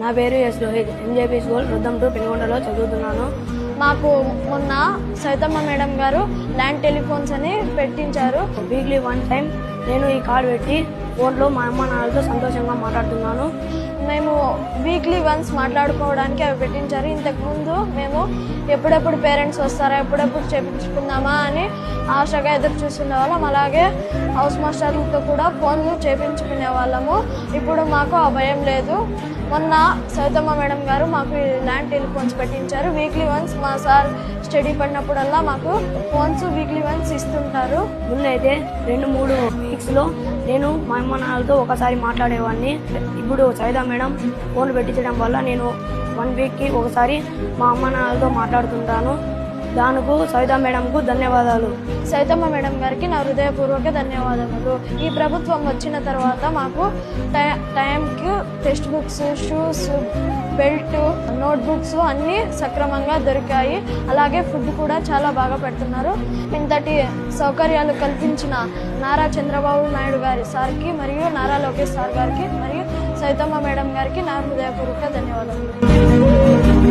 నా పేరు S Rohit. MJP school రుద్దం to పెనుగొండలో చదువుతున్నాను. మాకు మొన్న సైతమ్మ మేడం గారు ల్యాండ్ టెలిఫోన్స్ అని పెట్టించారు. వీక్లీ వన్ టైం నేను ఈ కార్డు పెట్టి ఫోన్లో మా అమ్మ నాన్నలతో సంతోషంగా మాట్లాడుతున్నాను. మేము వీక్లీ వన్స్ మాట్లాడుకోవడానికి అవి పెట్టించారు. ఇంతకుముందు మేము ఎప్పుడెప్పుడు పేరెంట్స్ వస్తారా ఎప్పుడెప్పుడు చేపించుకుందామా అని ఆశగా ఎదురు చూస్తుండే వాళ్ళం. అలాగే హౌస్ మాస్టర్లతో కూడా ఫోన్లు చేపించుకునే వాళ్ళము. ఇప్పుడు మాకు ఆ భయం లేదు. మొన్న సైతమ్మ మేడం గారు మాకు ఈ ల్యాండ్ టెలిఫోన్స్ పెట్టించారు. వీక్లీ వన్స్ మా సార్ స్టడీ పడినప్పుడల్లా మాకు ఫోన్స్ వీక్లీ వన్స్ ఇస్తుంటారు. ముందైతే రెండు మూడు వీక్స్లో నేను మా అమ్మ నాన్నలతో ఒకసారి మాట్లాడేవాడిని ఇప్పుడు సైదా మేడం ఫోన్ పెట్టించడం వల్ల నేను వన్ వీక్కి ఒకసారి మా అమ్మ నాన్నలతో మాట్లాడుతుంటాను. దానికి సైదా మేడంకు ధన్యవాదాలు. సైతమ్మ మేడం గారికి నా హృదయపూర్వక ధన్యవాదములు. ఈ ప్రభుత్వం వచ్చిన తర్వాత మాకు టై- టైంకి text books shoes belt notebooks అన్నీ సక్రమంగా దొరికాయి. అలాగే ఫుడ్ కూడా చాలా బాగా పెడుతున్నారు. ఇంతటి సౌకర్యాలు కల్పించిన నారా చంద్రబాబు నాయుడు గారి సార్కి మరియు నారా లోకేష్ సార్ గారికి మరియు సైతమ్మ మేడం గారికి నా హృదయపూర్వక ధన్యవాదాలు.